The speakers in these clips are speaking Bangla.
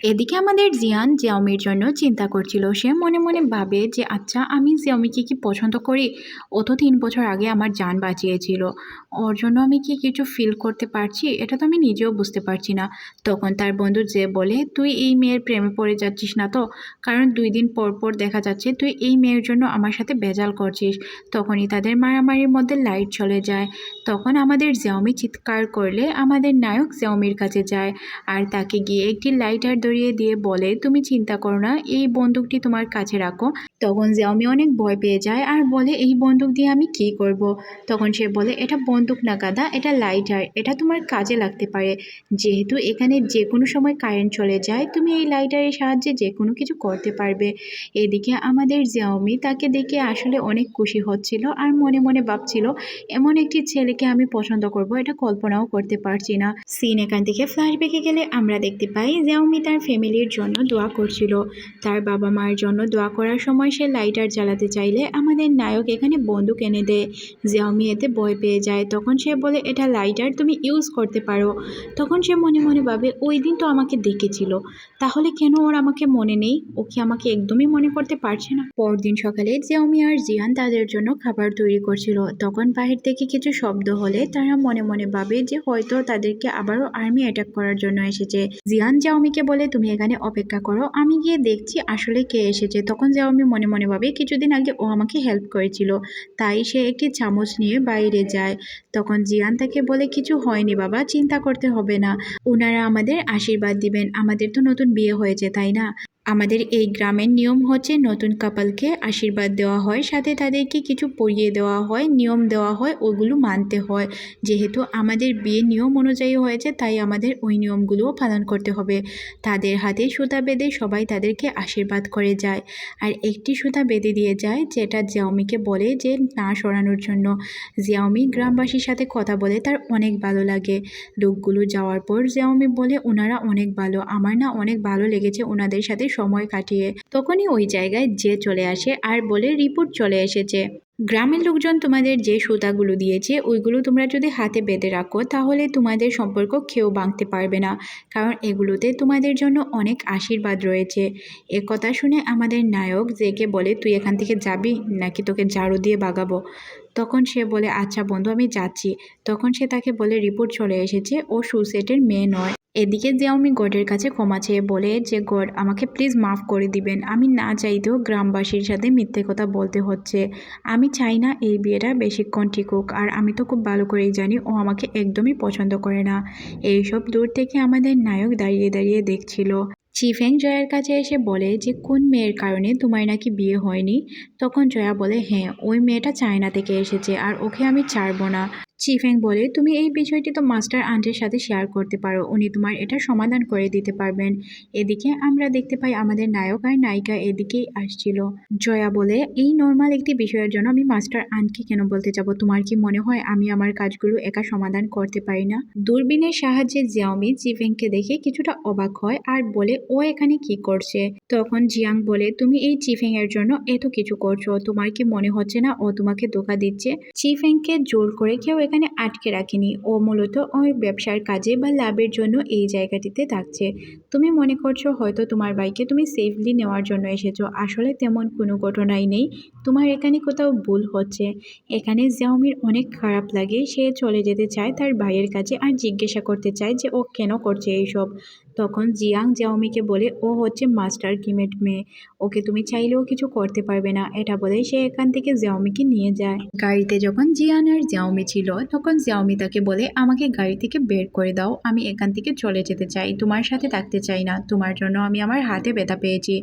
এদিকে আমাদের জিয়ান জিয়াওমির জন্য চিন্তা করছিল। সে মনে মনে ভাবে যে আচ্ছা আমি জিয়াওমিকে কি পছন্দ করি? ও তো তিন বছর আগে আমার জান বাঁচিয়েছিল। ওর জন্য আমি কি কিছু ফিল করতে পারছি? এটা তো আমি নিজেও বুঝতে পারছি না। তখন তার বন্ধু যে বলে, তুই এই মেয়ের প্রেমে পড়ে যাচ্ছিস না তো? কারণ দুই দিন পর পর দেখা যাচ্ছে তুই এই মেয়ের জন্য আমার সাথে বেজাল করছিস। তখনই তাদের মারামারির মধ্যে লাইট চলে যায়। তখন আমাদের জিয়াওমি চিৎকার করলে আমাদের নায়ক জিয়াওমির কাছে যায়। আর তাকে গিয়ে একটি লাইটার ধরিয়ে দিয়ে বলে, তুমি চিন্তা করো না, এই বন্দুকটি তোমার কাছে রাখো। তখন জিয়াওমি অনেক ভয় পেয়ে যায় আর বলে, এই বন্দুক দিয়ে আমি কী করব। তখন সে বলে, এটা বন্দুক না গাদা, এটা লাইটার, এটা তোমার কাজে লাগতে পারে। যেহেতু এখানে যে কোনো সময় কারেন্ট চলে যায়, তুমি এই লাইটারের সাহায্যে যে কোনো কিছু করতে পারবে। এদিকে আমাদের জিয়াওমি তাকে দেখে আসলে অনেক খুশি হচ্ছিল আর মনে মনে ভাবছিল, এমন একটি ছেলেকে আমি পছন্দ করব, এটা কল্পনাও করতে পারছি না। সিন এখান থেকে ফ্ল্যাশব্যাকে গেলে আমরা দেখতে পাই জিয়াওমি তার ফ্যামিলির জন্য দোয়া করছিল। তার বাবা মায়ের জন্য দোয়া করার সময় সে লাইটার জ্বালাতে চাইলে আমাদের নায়ক এখানে বন্দুক এনে দেয়। জিয়াওমি এতে ভয় পেয়ে যায়। তখন সে বলে, এটা লাইটার, তুমি ইউজ করতে পারো। তখন সে মনে মনে ভাবে, ওই দিন তো আমাকে দেখেছিল। তাহলে কেন ওর আমাকে মনে নেই? ও কি আমাকে একদমই মনে করতে পারছে না? পরদিন সকালে জিয়াওমি আর জিয়ান তাদের জন্য খাবার তৈরি করছিল। তখন বাহির থেকে কিছু শব্দ হলে তারা মনে মনে ভাবে যে হয়তো তাদেরকে আবারও আর্মি অ্যাটাক করার জন্য এসেছে। জিয়ান জিয়াওমিকে বলে তুমি এখানে অপেক্ষা করো। আমি গিয়ে দেখছি আসলে কে এসেছে। তখন যাও আমি মনে মনে ভাবে কিছুদিন আগে ও আমাকে হেল্প করেছিল। তাই সে একটি চামচ নিয়ে বাইরে যায়। তখন জিয়ান তাকে বলে, কিছু হয়নি বাবা, চিন্তা করতে হবে না। ওনারা আমাদের আশীর্বাদ দিবেন। আমাদের তো নতুন বিয়ে হয়েছে, তাই না? আমাদের এই গ্রামের নিয়ম হচ্ছে নতুন কাপালকে আশীর্বাদ দেওয়া হয়, সাথে তাদেরকে কিছু পরিয়ে দেওয়া হয়, নিয়ম দেওয়া হয়, ওগুলো মানতে হয়। যেহেতু আমাদের বিয়ের নিয়ম অনুযায়ী হয়েছে, তাই আমাদের ওই নিয়মগুলোও পালন করতে হবে। তাদের হাতে সুতা বেঁধে সবাই তাদেরকে আশীর্বাদ করে যায়। আর একটি সুতা বেঁধে দিয়ে যায়, যেটা জিয়াওমিকে বলে যে, না সরানোর জন্য। জিয়াওমি গ্রামবাসীর সাথে কথা বলে তার অনেক ভালো লাগে। লোকগুলো যাওয়ার পর জিয়াওমি বলে, ওনারা অনেক ভালো, আমার না অনেক ভালো লেগেছে ওনাদের সাথে সময় কাটিয়ে তখনই ওই জায়গায় যে চলে আসে আর বলে রিপোর্ট চলে এসেছে। গ্রামের লোকজন তোমাদের যে সুতাগুলো দিয়েছে, ওইগুলো তোমরা যদি হাতে বেঁধে রাখো, তাহলে তোমাদের সম্পর্ক কেউ ভাঙতে পারবে না। কারণ এগুলোতে তোমাদের জন্য অনেক আশীর্বাদ রয়েছে। এ কথা শুনে আমাদের নায়ক জেকে বলে, তুই এখান থেকে যাবি? নাকি তোকে ঝাড়ু দিয়ে বাগাবো? তখন সে বলে আচ্ছা বন্ধু, আমি যাচ্ছি। তখন সে তাকে বলে, রিপোর্ট চলে এসেছে। ও সুসেটের মেয়ে নয়। এদিকে জিয়াওমি গডের কাছে ক্ষমা চেয়ে বলে যে, গড, আমাকে প্লিজ মাফ করে দিবেন। আমি না চাইতেও গ্রামবাসীর সাথে মিথ্যে কথা বলতে হচ্ছে। আমি চাই না এই বিয়েটা বেশিক্ষণ ঠিকুক আর আমি তো খুব ভালো করেই জানি ও আমাকে একদমই পছন্দ করে না। এইসব দূর থেকে আমাদের নায়ক দাঁড়িয়ে দাঁড়িয়ে দেখছিল। চিফেং জয়ার কাছে এসে বলে যে, কোন মেয়ের কারণে তোমার নাকি বিয়ে হয়নি? তখন জয়া বলে হ্যাঁ ওই মেয়েটা চায়না থেকে এসেছে, আর ওকে আমি ছাড়বো না। চিফেং বলে, তুমি এই বিষয়টি তো মাস্টার আন্টের সাথে শেয়ার করতে পারো। উনি তোমার এটা সমাধান করে দিতে পারবেন। এদিকে আমরা দেখতে পাই আমাদের নায়ক আর নায়িকা এদিকেই আসছিল। জয়া বলে, এই নর্মাল একটি বিষয়ের জন্য আমি মাস্টার আন্টকে কেন বলতে যাব? তোমার কি মনে হয় আমি আমার কাজগুলো একা সমাধান করতে পারি না? দূরবীনের সাহায্যে জিয়াওমি চিফেংকে দেখে কিছুটা অবাক হয় আর বলে, ও এখানে কি করছে? তখন জিয়াং বলে, তুমি এই চিফেং এর জন্য এত কিছু করছ। তোমার কি মনে হচ্ছে না ও তোমাকে ধোকা দিচ্ছে? চিফেংকে জোর করে কেউ এখানে আটকে রাখেনি। ও মূলত ওর ব্যবসার কাজে বা লাভের জন্য এই জায়গাটিতে থাকছে। তুমি মনে করছ হয়তো তোমার বাইকে তুমি সেফলি নেওয়ার জন্য এসেছ। আসলে তেমন কোনো ঘটনাই নেই। তোমার এখানে কোথাও ভুল হচ্ছে। এখানে জাওমির অনেক খারাপ লাগে। সে চলে যেতে চায় তার ভাইয়ের কাছে আর জিজ্ঞাসা করতে চায় যে ও কেন করছে এইসব। তখন জিয়াং জিয়াওমিকে বলে, ও হচ্ছে মাস্টার কিমেট মেয়ে। ওকে তুমি চাইলেও কিছু করতে পারবে না। এটা বলে সে এখান থেকে জিয়াওমিকে নিয়ে যায়। গাড়িতে যখন জিয়ান আর জিয়াওমি ছিল, তখন জিয়াওমি তাকে বলে, আমাকে গাড়ি থেকে বের করে দাও। আমি এখান থেকে চলে যেতে চাই। তোমার সাথে থাকতে চাই না। তোমার জন্য আমি আমার হাতে ব্যথা পেয়েছি।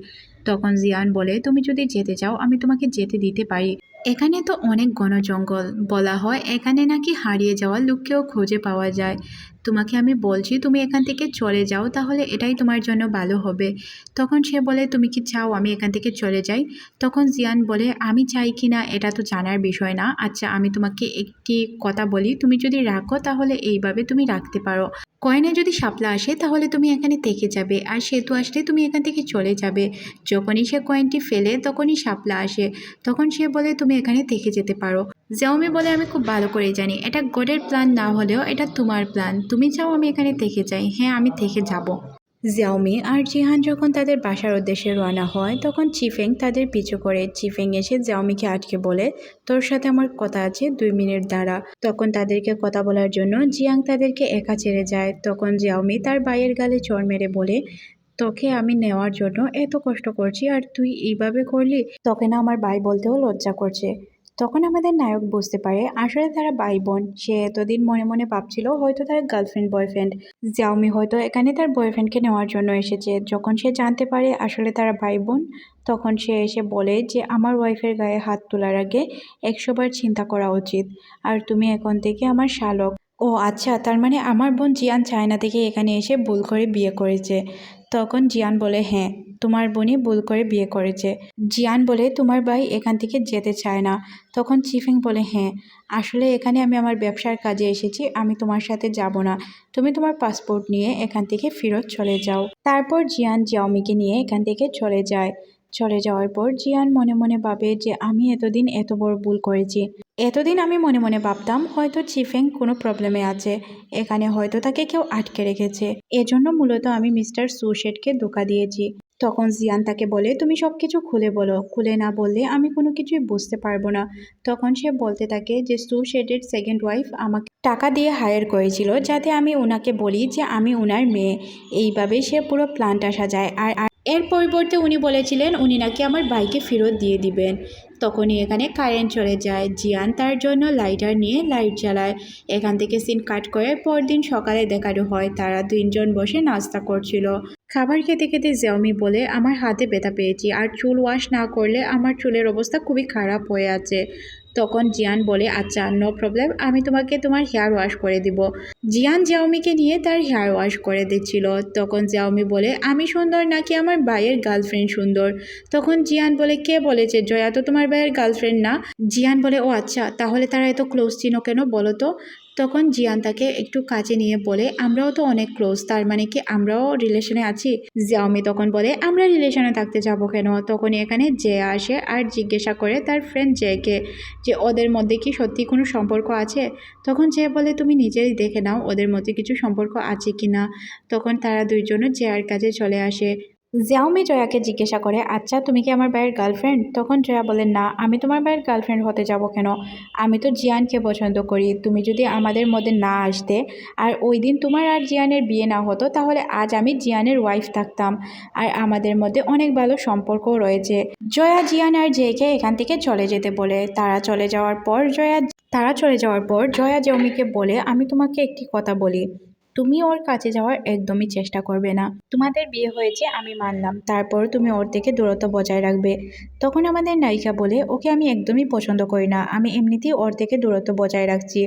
তখন জিয়ান বলে, তুমি যদি যেতে চাও, আমি তোমাকে যেতে দিতে পারি। এখানে তো অনেক ঘন জঙ্গল বলা হয়, এখানে নাকি হারিয়ে যাওয়া লোককেও খুঁজে পাওয়া যায়। তোমাকে আমি বলছি, তুমি এখান থেকে চলে যাও, তাহলে এটাই তোমার জন্য ভালো হবে। তখন সে বলে, তুমি কি চাও আমি এখান থেকে চলে যাই? তখন জিয়ান বলে, আমি চাই কি না, এটা তো জানার বিষয় না। আচ্ছা আমি তোমাকে একটি কথা বলি, তুমি যদি রাখো, তাহলে এইভাবে তুমি রাখতে পারো। কয়েনে যদি শাপলা আসে, তাহলে তুমি এখানে থেকে যাবে, আর সেতু আসলে তুমি এখান থেকে চলে যাবে। যখনই সে কয়েনটি ফেলে, তখনই শাপলা আসে। তখন সে বলে তুমি এখানে থেকে যেতে পারো। জাওমি বলে আমি খুব ভালো করেই জানি। এটা গডের প্ল্যান না হলেও এটা তোমার প্ল্যান তুমি চাও আমি এখানে থেকে যাই। হ্যাঁ আমি থেকে যাব। জিয়াওমি আর জিহান যখন তাদের বাসার উদ্দেশ্যে রওনা হয়, তখন চিফেং তাদের পিছু করে। চিফেং এসে জিয়াওমিকে আটকে বলে, তোর সাথে আমার কথা আছে, দুই মিনিট দ্বারা তখন তাদেরকে কথা বলার জন্য জিয়াং তাদেরকে একা ছেড়ে যায়। তখন জিয়াওমি তার ভাইয়ের গালে চড় মেরে বলে তোকে আমি নেওয়ার জন্য এত কষ্ট করছি, আর তুই এইভাবে করলি? তোকে না আমার ভাই বলতেও লজ্জা করছে। তখন আমাদের নায়ক বুঝতে পারে, আসলে তারা ভাই বোন সে এতদিন মনে মনে ভাবছিল, হয়তো তার গার্লফ্রেন্ড বয়ফ্রেন্ড জিয়াওমি হয়তো এখানে তার বয়ফ্রেন্ডকে নেওয়ার জন্য এসেছে। যখন সে জানতে পারে আসলে তারা ভাই বোন তখন সে এসে বলে যে, আমার ওয়াইফের গায়ে হাত তোলার আগে একশোবার চিন্তা করা উচিত। আর তুমি এখন থেকে আমার শালক। ও আচ্ছা তার মানে আমার বোন জিয়ান চায়না থেকে এখানে এসে ভুল করে বিয়ে করেছে। তখন জিয়ান বলে হ্যাঁ তোমার বোনই ভুল করে বিয়ে করেছে জিয়ান বলে, তোমার ভাই এখান থেকে যেতে চায় না তখন চিফিং বলে হ্যাঁ আসলে এখানে আমি আমার ব্যবসার কাজে এসেছি, আমি তোমার সাথে যাব না। তুমি তোমার পাসপোর্ট নিয়ে এখান থেকে ফেরত চলে যাও তারপর জিয়ান জিয়াওমিকে নিয়ে এখান থেকে চলে যায়। চলে যাওয়ার পর জিয়ান মনে মনে ভাবে যে, আমি এতদিন এত বড় ভুল করেছি। এতদিন আমি মনে মনে ভাবতাম হয়তো চিফেং কোনো প্রবলেমে আছে, এখানে হয়তো তাকে কেউ আটকে রেখেছে। এজন্য মূলত আমি মিস্টার সুশেটকে ধোকা দিয়েছি। তখন জিয়ান তাকে বলে, তুমি সব কিছু খুলে বলো। খুলে না বললে আমি কোনো কিছুই বুঝতে পারব না। তখন সে বলতে থাকে যে, সুশেটের সেকেন্ড ওয়াইফ আমাকে টাকা দিয়ে হায়ার করেছিল যাতে আমি ওনাকে বলি যে, আমি ওনার মেয়ে। এইভাবে সে পুরো প্ল্যানটা সাজায়। আর এর পরিবর্তে উনি বলেছিলেন, উনি নাকি আমার বাইকে ফেরত দিয়ে দিবেন। তখনই এখানে কারেন্ট চলে যায়। জিয়ান তার জন্য লাইটার নিয়ে লাইট জ্বালায়। এখান থেকে সিন কাট করে পরদিন সকালে দেখানো হয়, তারা তিনজন বসে নাস্তা করছিল। খাবার খেতে খেতে জেওমি বলে, আমার হাতে ব্যথা পেয়েছি, আর চুল ওয়াশ না করলে আমার চুলের অবস্থা খুবই খারাপ হয়ে আছে। তখন জিয়ান বলে আচ্ছা নো প্রবলেম আমি তোমাকে তোমার হেয়ার ওয়াশ করে দিব। জিয়ান জিয়াওমিকে নিয়ে তার হেয়ার ওয়াশ করে দিচ্ছিল। তখন জিয়াওমি বলে, আমি সুন্দর নাকি আমার ভাইয়ের গার্লফ্রেন্ড সুন্দর? তখন জিয়ান বলে, কে বলেছে? জয়া তো তোমার ভাইয়ের গার্লফ্রেন্ড না? জিয়ান বলে, ও আচ্ছা তাহলে তারা এত ক্লোজ ছিল কেন বলো তো? তখন জিয়ান তাকে একটু কাছে নিয়ে বলে, আমরাও তো অনেক ক্লোজ তার মানে কি আমরাও রিলেশনে আছি? জিয়াওমি তখন বলে, আমরা রিলেশনে থাকতে যাব কেন? তখন এখানে জে আসে আর জিজ্ঞাসা করে তার ফ্রেন্ড জেকে যে, ওদের মধ্যে কি সত্যি কোনো সম্পর্ক আছে? তখন যে বলে, তুমি নিজেই দেখে নাও ওদের মধ্যে কিছু সম্পর্ক আছে কি না তখন তারা দুইজনও জয়ার কাজে চলে আসে। জিয়াওমি জয়াকে জিজ্ঞাসা করে আচ্ছা তুমি কি আমার ভাইয়ের গার্লফ্রেন্ড তখন জয়া বলে, না, আমি তোমার ভাইয়ের গার্লফ্রেন্ড হতে যাব কেন? আমি তো জিয়ানকে পছন্দ করি। তুমি যদি আমাদের মধ্যে না আসতে আর ওই দিন তোমার আর জিয়ানের বিয়ে না হতো, তাহলে আজ আমি জিয়ানের ওয়াইফ থাকতাম। আর আমাদের মধ্যে অনেক ভালো সম্পর্কও রয়েছে। জয়া, জিয়ান আর জেকে এখান থেকে চলে যেতে বলে। তারা চলে যাওয়ার পর জয়া, তারা চলে যাওয়ার পর জয়া জমিকে বলে, আমি তোমাকে একটি কথা বলি। তুমি ওর কাছে যাওয়ার একদমই চেষ্টা করবে না। তোমাদের বিয়ে হয়েছে, আমি মানলাম। তারপর তুমি ওর থেকে দূরত্ব বজায় রাখবে। তখন আমাদের নায়িকা বলে, ওকে আমি একদমই পছন্দ করি না। আমি এমনিতেই ওর থেকে দূরত্ব বজায় রাখছি।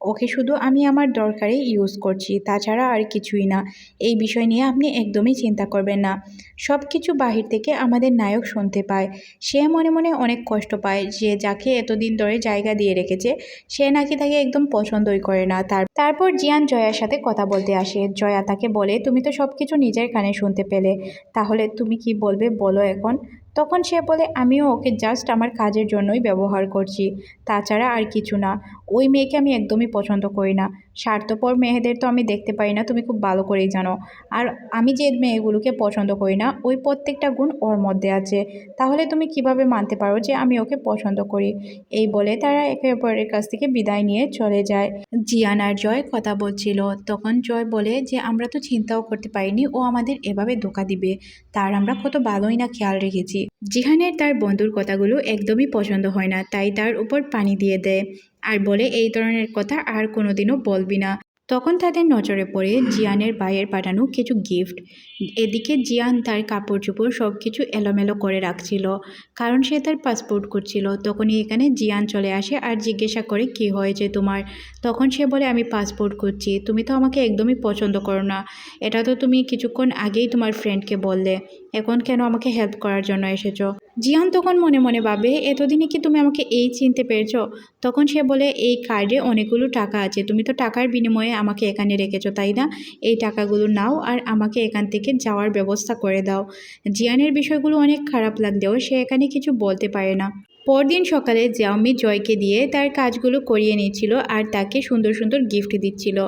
ওকে শুধু আমি আমার দরকারে ইউজ করছি, তাছাড়া আর কিছুই না। এই বিষয় নিয়ে আপনি একদমই চিন্তা করবেন না। সব কিছু বাহির থেকে আমাদের নায়ক শুনতে পায়। সে মনে মনে অনেক কষ্ট পায়। যে যাকে এতদিন ধরে জায়গা দিয়ে রেখেছে, সে নাকি তাকে একদম পছন্দই করে না। তারপর জিয়ান জয়ার সাথে কথা বলতে আসে, জয়া তাকে বলে, তুমি তো সব কিছু নিজের কানে শুনতে পেলে। তাহলে তুমি কি বলবে? বলো এখন। তখন সে বলে, আমিও ওকে জাস্ট আমার কাজের জন্যই ব্যবহার করছি। তাছাড়া আর কিছু না। ওই মেয়েকে আমি একদমই পছন্দ করি না। স্বার্থপর মেয়েদের তো আমি দেখতে পাই না, তুমি খুব ভালো করেই জানো। আর আমি যে মেয়েগুলোকে পছন্দ করি না, ওই প্রত্যেকটা গুণ ওর মধ্যে আছে। তাহলে তুমি কীভাবে মানতে পারো যে আমি ওকে পছন্দ করি? এই বলে তারা একে অপরের কাছ থেকে বিদায় নিয়ে চলে যায়। জিয়ান আর জয় কথা বলছিল। তখন জয় বলে যে, আমরা তো চিন্তাও করতে পারিনি, ও আমাদের এভাবে ধোকা দিবে। তার আমরা কত ভালোই না খেয়াল রেখেছি। জিহানের তার বন্ধুর কথাগুলো একদমই পছন্দ হয় না, তাই তার উপর পানি দিয়ে দেয়। আর বলে, এই ধরনের কথা আর কোনোদিনও বলবি না। তখন তাদের নজরে পড়ে জিয়ানের ভাইয়ের পাঠানো কিছু গিফট এদিকে জিয়ান তার কাপড় চোপড় সব কিছু এলোমেলো করে রাখছিল, কারণ সে তার পাসপোর্ট করছিল তখনই এখানে জিয়ান চলে আসে আর জিজ্ঞাসা করে, কি হয়েছে তোমার? তখন সে বলে, আমি পাসপোর্ট করছি তুমি তো আমাকে একদমই পছন্দ করো না। এটা তো তুমি কিছুক্ষণ আগেই তোমার ফ্রেন্ডকে বললে। এখন কেন আমাকে হেল্প করার জন্য এসেছ? জিয়ান তখন মনে মনে ভাবে, এতদিনে কি তুমি আমাকে এই চিনতে পেরেছ? তখন সে বলে, এই কার্ডে অনেকগুলো টাকা আছে। তুমি তো টাকার বিনিময়ে আমাকে এখানে রেখেছো, তাই না? এই টাকাগুলো নাও আর আমাকে এখান থেকে যাওয়ার ব্যবস্থা করে দাও। জিয়ানের বিষয়গুলো অনেক খারাপ লাগলেও সে এখানে কিছু বলতে পারে না। পরদিন সকালে জিয়াওমি জয়কে দিয়ে তার কাজগুলো করিয়ে নিচ্ছিল আর তাকে সুন্দর সুন্দর গিফট দিচ্ছিল।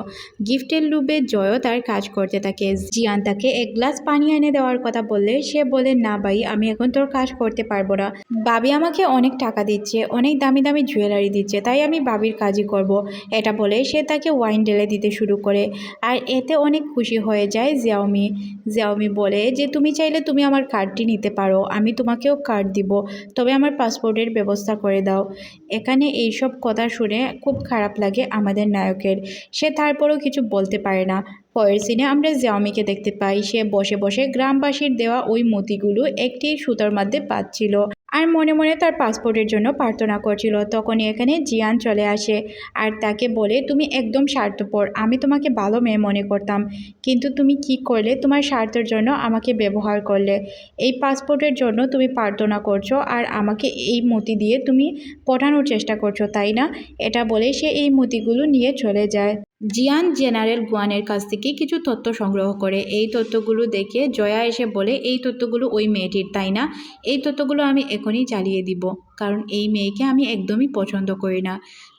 গিফটের লোভে জয়ও তার কাজ করতে থাকে। জিয়ান তাকে এক গ্লাস পানি এনে দেওয়ার কথা বললে সে বলে, না ভাই, আমি এখন তোর কাজ করতে পারব না। বাবি আমাকে অনেক টাকা দিচ্ছে, অনেক দামি দামি জুয়েলারি দিচ্ছে, তাই আমি বাবির কাজই করব। এটা বলে সে তাকে ওয়াইন ঢেলে দিতে শুরু করে আর এতে অনেক খুশি হয়ে যায় জিয়াওমি জিয়াওমি বলে যে, তুমি চাইলে তুমি আমার কার্ডটি নিতে পারো, আমি তোমাকেও কার্ড দিব, তবে আমার পাসপোর্টের ব্যবস্থা করে দাও। এখানে এইসব কথা শুনে খুব খারাপ লাগে আমাদের নায়কের। সে তারপরও কিছু বলতে পারে না। পরের সিনে আমরা জিয়াওমিকে দেখতে পাই। সে বসে বসে গ্রামবাসীর দেওয়া ওই মতিগুলো একটি সুতার মধ্যে পাচ্ছিল। আর মনে মনে তার পাসপোর্টের জন্য প্রার্থনা করছিল। তখনই এখানে জিয়ান চলে আসে আর তাকে বলে, তুমি একদম স্বার্থপর, আমি তোমাকে ভালো মেয়ে মনে করতাম। কিন্তু তুমি কি করলে? তোমার স্বার্থের জন্য আমাকে ব্যবহার করলে। এই পাসপোর্টের জন্য তুমি প্রার্থনা করছ আর আমাকে এই মতি দিয়ে তুমি পটানোর চেষ্টা করছ, তাই না? এটা বলে সে এই মতিগুলো নিয়ে চলে যায়। জিয়ান জেনারেল গুয়ানের কাছ থেকে কিছু তথ্য সংগ্রহ করে, এই তথ্যগুলো দেখে জয়া এসে বলে, এই তথ্যগুলো ওই মেয়েটির, তাই না? এই তথ্যগুলো আমি এখনই চালিয়ে দিব। কারণ এই মেয়েকে আমি একদমই পছন্দ করি না।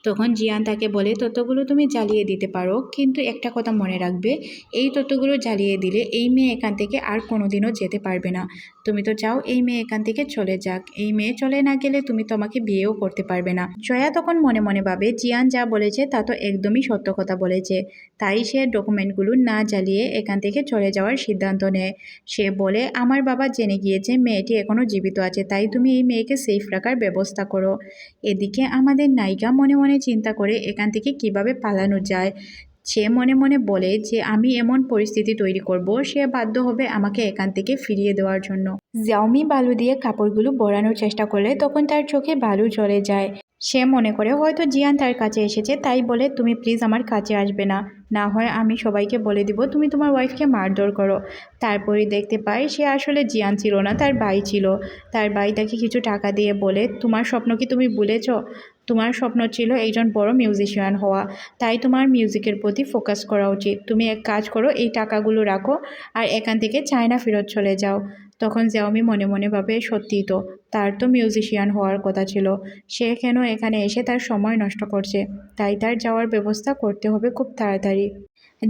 তখন জিয়ান তাকে বলে তথ্যগুলো তুমি জ্বালিয়ে দিতে পারো, কিন্তু একটা কথা মনে রাখবে, এই তথ্যগুলো জ্বালিয়ে দিলে এই মেয়ে এখান থেকে আর কোনোদিনও যেতে পারবে না। তুমি তো চাও এই মেয়ে এখান থেকে চলে যাক, এই মেয়ে চলে না গেলে তুমি তোমাকে বিয়েও করতে পারবে না। জয়া তখন মনে মনে ভাবে, জিয়ান যা বলেছে তা তো একদমই সত্য কথা বলেছে। তাই সে ডকুমেন্টগুলো না জ্বালিয়ে এখান থেকে চলে যাওয়ার সিদ্ধান্ত নেয়। সে বলে, আমার বাবা জেনে গিয়েছে মেয়েটি এখনও জীবিত আছে, তাই তুমি এই মেয়েকে সেফ রাখার ব্যবস্থা করো। এদিকে আমাদের নায়িকা মনে মনে চিন্তা করে এখান থেকে কীভাবে পালানো যায়। সে মনে মনে বলে যে, আমি এমন পরিস্থিতি তৈরি করব, সে বাধ্য হবে আমাকে এখান থেকে ফিরিয়ে দেওয়ার জন্য। জাউমি বালু দিয়ে কাপড়গুলো বড়ানোর চেষ্টা করলে তখন তার চোখে বালু চলে যায়। সে মনে করে, হয়তো জিয়ান তার কাছে এসেছে, তাই বলে তুমি প্লিজ আমার কাছে আসবে না। না হয় আমি সবাইকে বলে দিব, তুমি তোমার ওয়াইফকে মারধর করো। তারপরে দেখতে পাই সে আসলে জিয়ান ছিল না, তার ভাই ছিল। তার ভাই তাকে কিছু টাকা দিয়ে বলে, তোমার স্বপ্ন কি তুমি বলেছ তোমার স্বপ্ন ছিল একজন বড় মিউজিশিয়ান হওয়া, তাই তোমার মিউজিকের প্রতি ফোকাস করা উচিত। তুমি এক কাজ করো, এই টাকাগুলো রাখো, আর এখান থেকে চায়না ফেরত চলে যাও। তখন জ্যাওমি মনে মনে ভাবে সত্যি তো, তার তো মিউজিশিয়ান হওয়ার কথা ছিল। সে কেন এখানে এসে তার সময় নষ্ট করছে? তাই তার যাওয়ার ব্যবস্থা করতে হবে খুব তাড়াতাড়ি।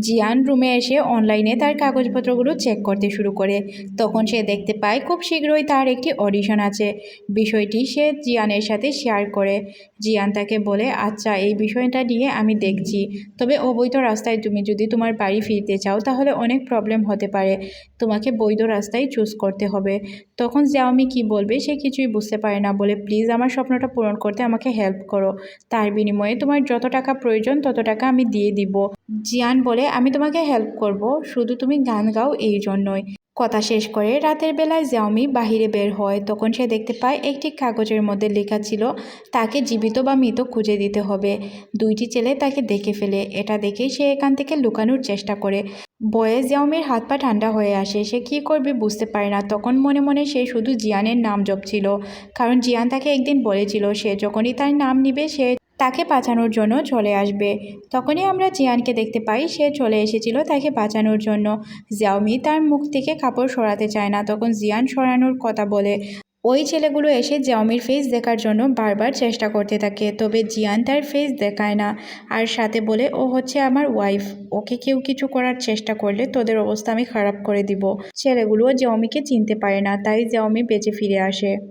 জিয়ান রুমে এসে অনলাইনে তার কাগজপত্রগুলো চেক করতে শুরু করে। তখন সে দেখতে পায়, খুব শীঘ্রই তার একটি অডিশন আছে। বিষয়টি সে জিয়ানের সাথে শেয়ার করে। জিয়ান তাকে বলে আচ্ছা এই বিষয়টা নিয়ে আমি দেখছি। তবে অবৈধ রাস্তায় তুমি যদি তোমার বাড়ি ফিরতে চাও, তাহলে অনেক প্রবলেম হতে পারে। তোমাকে বৈধ রাস্তায় চুজ করতে হবে। তখন জিয়াওমি কি বলবে, সে কিছুই বুঝতে পারে না, বলে প্লিজ আমার স্বপ্নটা পূরণ করতে আমাকে হেল্প করো। তার বিনিময়ে তোমার যত টাকা প্রয়োজন, তত টাকা আমি দিয়ে দিব। জিয়ান বলে, আমি তোমাকে হেল্প করব, শুধু তুমি গান গাও এই জন্যই। কথা শেষ করে রাতের বেলায় জিয়াওমি বাহিরে বের হয়। তখন সে দেখতে পায়, একটি কাগজের মধ্যে লেখা ছিল, তাকে জীবিত বা মৃত খুঁজে দিতে হবে। দুইটি ছেলে তাকে দেখে ফেলে। এটা দেখে সে এখান থেকে লুকানোর চেষ্টা করে। বয়ে জিয়াওমির হাত পা ঠান্ডা হয়ে আসে। সে কী করবে বুঝতে পারে না। তখন মনে মনে সে শুধু জিয়ানের নাম জপছিল। কারণ জিয়ান তাকে একদিন বলেছিল, সে যখনই তার নাম নিবে, সে তাকে বাঁচানোর জন্য চলে আসবে। তখনই আমরা জিয়ানকে দেখতে পাই, সে চলে এসেছিল তাকে বাঁচানোর জন্য। জিয়াওমি তার মুখ থেকে কাপড় সরাতে চায় না, তখন জিয়ান সরানোর কথা বলে। ওই ছেলেগুলো এসে জিয়াওমির ফেস দেখার জন্য বারবার চেষ্টা করতে থাকে, তবে জিয়ান তার ফেস দেখায় না। আর সাথে বলে, ও হচ্ছে আমার ওয়াইফ ওকে কেউ কিছু করার চেষ্টা করলে তোদের অবস্থা আমি খারাপ করে দিব। ছেলেগুলোও জিয়াওমিকে চিনতে পারে না, তাই জিয়াওমি বেঁচে ফিরে আসে।